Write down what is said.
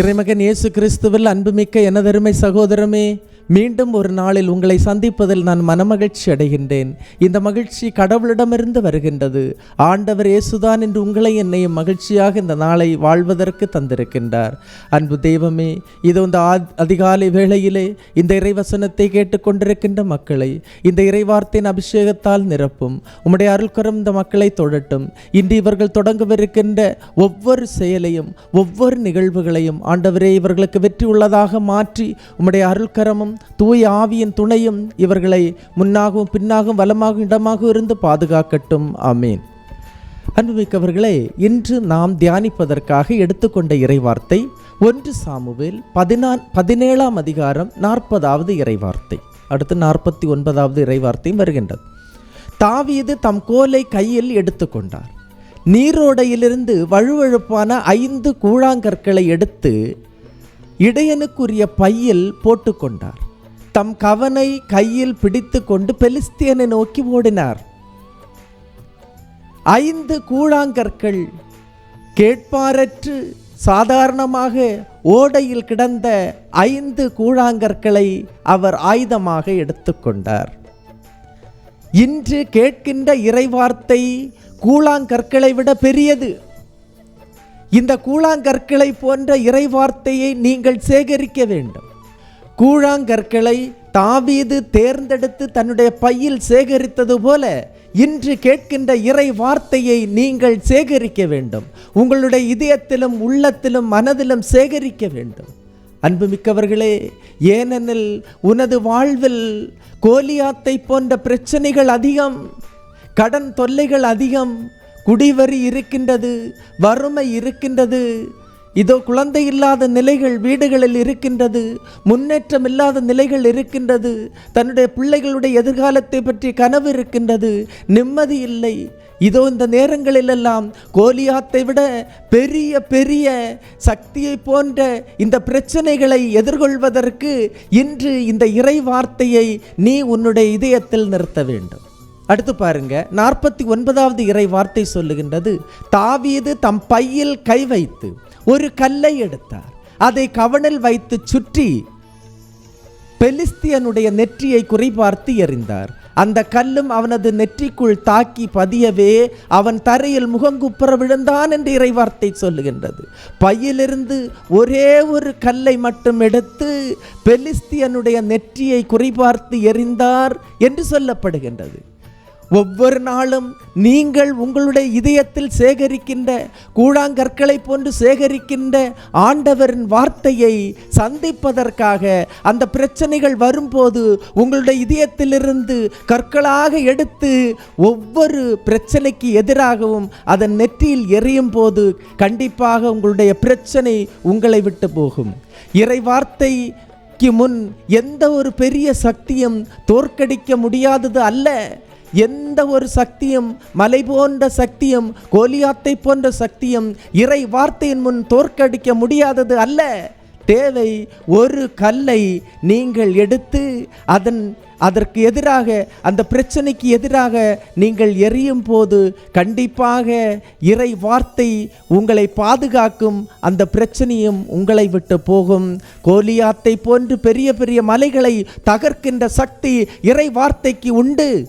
இறைமகன் இயேசு கிறிஸ்துவில் அன்புமிக்க எனதருமை சகோதரமே மீண்டும் ஒரு நாளில் உங்களை சந்திப்பதில் நான் மனமகிழ்ச்சி அடைகின்றேன். இந்த மகிழ்ச்சி கடவுளிடமிருந்து வருகின்றது. ஆண்டவர் இயேசுதான் என்று உங்களை என்னையும் மகிழ்ச்சியாக இந்த நாளை வாழ்வதற்கு தந்திருக்கின்றார். அன்பு தெய்வமே இது இந்த அதிகாலை வேளையிலே இந்த இறைவசனத்தை கேட்டுக்கொண்டிருக்கின்ற மக்களை இந்த இறைவார்த்தையின் அபிஷேகத்தால் நிரப்பும். உம்முடைய அருள்கரம் இந்த மக்களை தொடட்டும் இன்று இவர்கள் தொடங்கவிருக்கின்ற ஒவ்வொரு செயலையும் ஒவ்வொரு நிகழ்வுகளையும் ஆண்டவரே இவர்களுக்கு வெற்றி உள்ளதாக மாற்றி உம்முடைய அருள்கரமும் தூய ஆவியின் துணையும் இவர்களை முன்னாகவும் பின்னாகவும் வலமாகவும் இடமாகவும் இருந்து பாதுகாக்கட்டும். ஆமீன். அன்புமிக்கவர்களே இன்று நாம் தியானிப்பதற்காக எடுத்துக்கொண்ட இறைவார்த்தை ஒன்று சாமுவேல் பதினா பதினேழாம் அதிகாரம் நாற்பதாவது இறைவார்த்தை. அடுத்து நாற்பத்தி ஒன்பதாவது இறைவார்த்தையும் வருகின்றது. தாவீது தம் கோலை கையில் எடுத்துக்கொண்டார். நீரோடையிலிருந்து வழுவழுப்பான ஐந்து கூழாங்கற்களை எடுத்து இடையனுக்குரிய பையில் போட்டுக்கொண்டார். தம் கவனை கையில் பிடித்து கொண்டு பெலிஸ்தியனை நோக்கி ஓடினார். ஐந்து கூழாங்கற்கள் கேட்பாரற்று சாதாரணமாக ஓடையில் கிடந்த ஐந்து கூழாங்கற்களை அவர் ஆயுதமாக எடுத்துக்கொண்டார். இன்று கேட்கின்ற இறைவார்த்தை கூழாங்கற்களை விட பெரியது. இந்த கூழாங்கற்களை போன்ற இறைவார்த்தையை நீங்கள் சேகரிக்க வேண்டும். கூழாங்கற்களை தாவீது தேர்ந்தெடுத்து தன்னுடைய பையில் சேகரித்தது போல இன்று கேட்கின்ற இறை வார்த்தையை நீங்கள் சேகரிக்க வேண்டும். உங்களுடைய இதயத்திலும் உள்ளத்திலும் மனதிலும் சேகரிக்க வேண்டும். அன்புமிக்கவர்களே ஏனெனில் உனது வாழ்வில் கோலியாத்தை போன்ற பிரச்சனைகள் அதிகம். கடன் தொல்லைகள் அதிகம் குடிவரி இருக்கின்றது வறுமை இருக்கின்றது. இதோ குழந்தை இல்லாத நிலைகள் வீடுகளில் இருக்கின்றது முன்னேற்றம் இல்லாத நிலைகள் இருக்கின்றது. தன்னுடைய பிள்ளைகளுடைய எதிர்காலத்தை பற்றி கனவு இருக்கின்றது நிம்மதி இல்லை. இதோ இந்த நேரங்களிலெல்லாம் கோலியாத்தை விட பெரிய பெரிய சக்தியை போன்ற இந்த பிரச்சனைகளை எதிர்கொள்வதற்கு இன்று இந்த இறை வார்த்தையை நீ உன்னுடைய இதயத்தில் நிறுத்த வேண்டும். அடுத்து பாருங்க நாற்பத்தி ஒன்பதாவது இறை வார்த்தை சொல்லுகின்றது தாவீது தம் பையில் கை வைத்து ஒரு கல்லை எடுத்தார். அதை கவனில் வைத்து சுற்றி பெலிஸ்தியனுடைய நெற்றியை குறிபார்த்து எறிந்தார். அந்த கல்லும் அவனது நெற்றிக்குள் தாக்கி பதியவே அவன் தரையில் முகங்குப்புற விழுந்தான் என்று இறைவார்த்தை சொல்லுகின்றது. பையிலிருந்து ஒரே ஒரு கல்லை மட்டும் எடுத்து பெலிஸ்தியனுடைய நெற்றியை குறிபார்த்து எறிந்தார் என்று சொல்லப்படுகின்றது. ஒவ்வொரு நாளும் நீங்கள் உங்களுடைய இதயத்தில் சேகரிக்கின்ற கூழாங்கற்களை போன்று சேகரிக்கின்ற ஆண்டவரின் வார்த்தையை சந்திப்பதற்காக அந்த பிரச்சனைகள் வரும்போது உங்களுடைய இதயத்திலிருந்து கற்களாக எடுத்து ஒவ்வொரு பிரச்சனைக்கு எதிராகவும் அதன் நெற்றியில் எரியும் போது கண்டிப்பாக உங்களுடைய பிரச்சனை உங்களை விட்டு போகும். இறை வார்த்தைக்கு முன் எந்த ஒரு பெரிய சக்தியும் தோற்கடிக்க முடியாதது அல்ல. எந்த ஒரு சக்தியும் மலை போன்ற சக்தியும் கோலியாத்தை போன்ற சக்தியும் இறை வார்த்தையின் முன் தோற்கடிக்க முடியாதது அல்ல. தேவை ஒரு கல்லை நீங்கள் எடுத்து அதன் அதற்கு எதிராக அந்த பிரச்சனைக்கு எதிராக நீங்கள் எரியும் போது கண்டிப்பாக இறை வார்த்தை உங்களை பாதுகாக்கும் அந்த பிரச்சனையும் உங்களை விட்டு போகும். கோலியாத்தை போன்று பெரிய பெரிய மலைகளை தகர்க்கின்ற சக்தி இறை வார்த்தைக்கு உண்டு.